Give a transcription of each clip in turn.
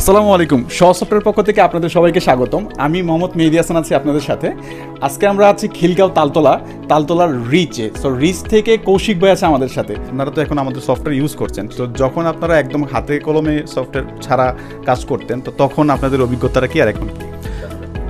আসসালামু আলাইকুম। সফটওয়্যার পক্ষ থেকে আপনাদের সবাইকে স্বাগতম। আমি মোহাম্মদ মেহেদি হাসান আছি আপনাদের সাথে। আজকে আমরা আছি খিলগাঁও তালতলা, তালতলার রিচে সো রিচ থেকে কৌশিক ভাই আছে আমাদের সাথে। আপনারা তো এখন আমাদের সফটওয়্যার ইউজ করছেন। তো যখন আপনারা একদম হাতে কলমে সফটওয়্যার ছাড়া কাজ করতেন, তো তখন আপনাদের অভিজ্ঞতাটা কি আর এখন?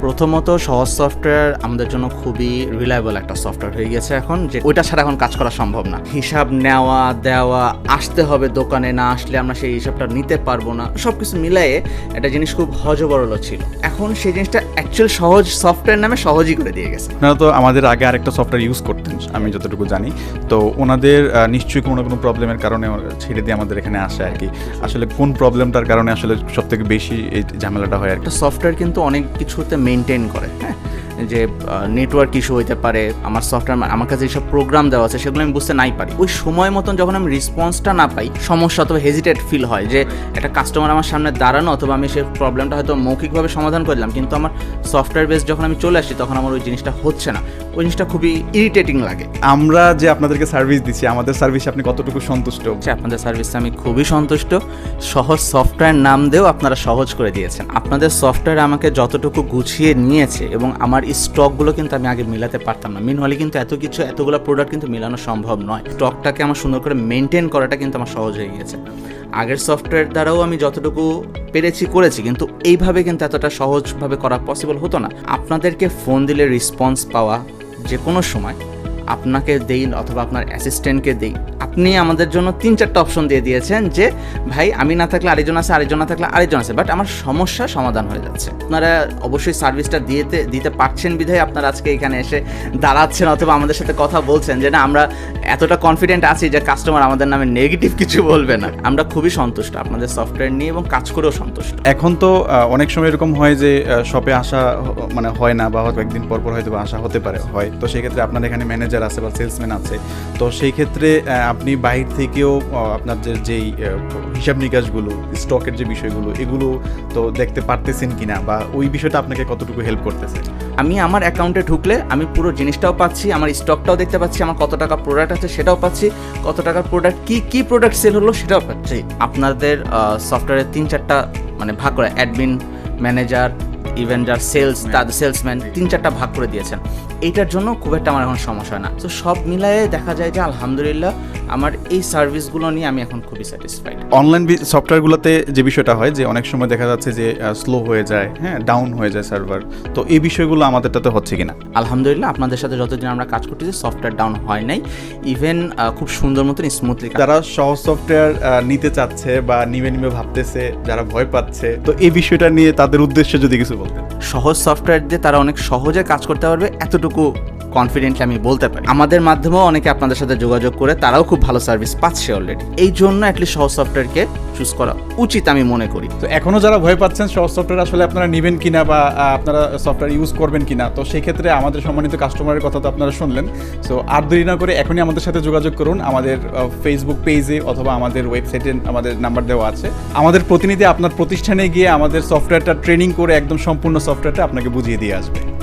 প্রথমত সহজ সফটওয়্যার আমাদের জন্য খুবই রিলায়েবল একটা সফটওয়্যার হয়ে গেছে এখন যে ওইটা ছাড়া এখন কাজ করা সম্ভব না। হিসাব নেওয়া দেওয়া আসতে হবে দোকানে না আসলে আমরা সেই হিসাবটা নিতে পারব না। সব কিছু মিলায়ে একটা জিনিস খুব হজবরল ছিল। এখন সেই জিনিসটা অ্যাকচুয়াল সহজ সফটওয়্যার নামে সহজই করে দিয়ে গেছে। আপনারা তো আমাদের আগে আরেকটা সফটওয়্যার ইউজ করতেন আমি যতটুকু জানি। তো ওনাদের নিশ্চয়ই কোনো কোনো প্রবলেমের কারণে ছেড়ে দিয়ে আমাদের এখানে আসে আর কি। আসলে কোন প্রবলেমটার কারণে আসলে সব থেকে বেশি এই ঝামেলাটা হয় আর একটা সফটওয়্যার কিন্তু অনেক কিছুতে মেনটেন করে হ্যাঁ? যে নেটওয়ার্ক ইস্যু হইতে পারে আমার সফটওয়্যার আমার কাছে যেসব প্রোগ্রাম দেওয়া আছে সেগুলো আমি বুঝতে নাই পারি। ওই সময় মতন যখন আমি রেসপন্সটা না পাই সমস্যা অথবা হেজিটেট ফিল হয় যে একটা কাস্টমার আমার সামনে দাঁড়ানো অথবা আমি সেই প্রবলেমটা হয়তো মৌখিকভাবে সমাধান করলাম কিন্তু আমার সফটওয়্যার বেস যখন আমি চলে আসি তখন আমার ওই জিনিসটা হচ্ছে না। ওই জিনিসটা খুবই ইরিটেটিং লাগে। আমরা যে আপনাদেরকে সার্ভিস দিচ্ছি আমাদের সার্ভিসে আপনি কতটুকু সন্তুষ্ট? হচ্ছে আপনাদের সার্ভিসে আমি খুবই সন্তুষ্ট। সহজ সফটওয়্যার নাম দিয়েও আপনারা সহজ করে দিয়েছেন। আপনাদের সফটওয়্যার আমাকে যতটুকু গুছিয়ে নিয়েছে এবং আমার স্টকগুলো কিন্তু আমি আগে মিলাতে পারতাম না। মিন হলে কিন্তু এত কিছু, এতগুলো প্রোডাক্ট কিন্তু মিলানো সম্ভব নয়। স্টকটাকে আমার সুন্দর করে মেনটেন করাটা কিন্তু আমার সহজ হয়ে গিয়েছে। আগের সফটওয়্যার দ্বারাও আমি যতটুকু পেরেছি, করেছি, কিন্তু এইভাবে কিন্তু এতটা সহজভাবে করা পসিবল হতো না। আপনাদেরকে ফোন দিলে রেসপন্স পাওয়া যে কোনো সময় আপনাকে দেই, অথবা আপনার অ্যাসিস্ট্যান্টকে দেই আপনি আমাদের জন্য তিন চারটা অপশন দিয়ে দিয়েছেন যে ভাই আমি না থাকলে আরেকজন আছে আরেকজন না থাকলে আরেকজন আছে। বাট আমার সমস্যা সমাধান হয়ে যাচ্ছে। আপনারা অবশ্যই সার্ভিসটা দিতে দিতে পারছেন বিধায় আপনারা আজকে এখানে এসে দাঁড়াচ্ছেন অথবা আমাদের সাথে কথা বলছেন যে না আমরা এতটা কনফিডেন্ট আছি যে কাস্টমার আমাদের নামে নেগেটিভ কিছু বলবে না। আমরা খুবই সন্তুষ্ট আপনাদের সফটওয়্যার নিয়ে এবং কাজ করেও সন্তুষ্ট। এখন তো অনেক সময় এরকম হয় যে শপে আসা মানে হয় না বা হয়তো একদিন পর পর হয়তো আসা হতে পারে হয়। তো সেই ক্ষেত্রে আপনার এখানে ম্যানেজার আছে বা সেলসম্যান আছে। তো সেই ক্ষেত্রে আহ, আপনি বাহির থেকেও আহ, আপনার যে যেই হিসাব নিকাশগুলো স্টকের যে বিষয়গুলো এগুলো তো দেখতে পারতেছেন কি না বা ওই বিষয়টা আপনাকে কতটুকু হেল্প করতেছে? আমি আমার অ্যাকাউন্টে ঢুকলে আমি পুরো জিনিসটাও পাচ্ছি আমার স্টকটাও দেখতে পাচ্ছি আমার কত টাকা প্রোডাক্ট আছে সেটাও পাচ্ছি কত টাকার প্রোডাক্ট কি কি প্রোডাক্ট সেল হলো সেটাও পাচ্ছি। আপনাদের সফটওয়্যারের তিন চারটা মানে ভাগ করে অ্যাডমিন ম্যানেজার ইভেন যার সেলস তাদের সেলসম্যান তিন চারটা ভাগ করে দিয়েছেন। এইটার জন্য খুব একটা আমার এখন সমস্যা হয় না। তো সব মিলায়ে দেখা যায় যে আলহামদুলিল্লাহ আমার এই সার্ভিসগুলো নিয়ে আমি এখন খুবই স্যাটিসফাইড অনলাইন সফটওয়্যারগুলোতে যে বিষয়টা হয় যে অনেক সময় দেখা যাচ্ছে যে স্লো হয়ে যায় হ্যাঁ ডাউন হয়ে যায় সার্ভার তো এই বিষয়গুলো আমাদেরটাতে হচ্ছে কিনা? আলহামদুলিল্লাহ আপনাদের সাথে যতদিন আমরা কাজ করতেছি সফটওয়্যার ডাউন হয় নাই। ইভেন খুব সুন্দর মতন স্মুথলি যারা সহজ সফটওয়্যার নিতে চাচ্ছে বা নিবে নিবে ভাবতেছে যারা ভয় পাচ্ছে তো এই বিষয়টা নিয়ে তাদের উদ্দেশ্যে যদি কিছু সহজ সফটওয়্যার দিয়ে তারা অনেক সহজে কাজ করতে পারবে। এতটুকু কনফিডেন্টলি আমি বলতে পারি। আমাদের মাধ্যমেও অনেকে আপনাদের সাথে যোগাযোগ করে তারাও খুব ভালো সার্ভিস পাচ্ছে অলরেডি এই জন্য অ্যাটলিস্ট সহজ সফটওয়্যারকে চুজ করা উচিত আমি মনে করি। তো এখনও যারা ভয় পাচ্ছেন সহজ সফটওয়্যার আসলে আপনারা নেবেন কিনা বা আপনারা সফটওয়্যার ইউজ করবেন কিনা, তো সেই ক্ষেত্রে আমাদের সম্মানিত কাস্টমারের কথা তো আপনারা শুনলেন। সো আর দেরি না করে এখনই আমাদের সাথে যোগাযোগ করুন। আমাদের ফেসবুক পেজে অথবা আমাদের ওয়েবসাইটে আমাদের নাম্বার দেওয়া আছে। আমাদের প্রতিনিধি আপনার প্রতিষ্ঠানে গিয়ে আমাদের সফটওয়্যারটা ট্রেনিং করে একদম সম্পূর্ণ সফটওয়্যারটা আপনাকে বুঝিয়ে দিয়ে আসবে।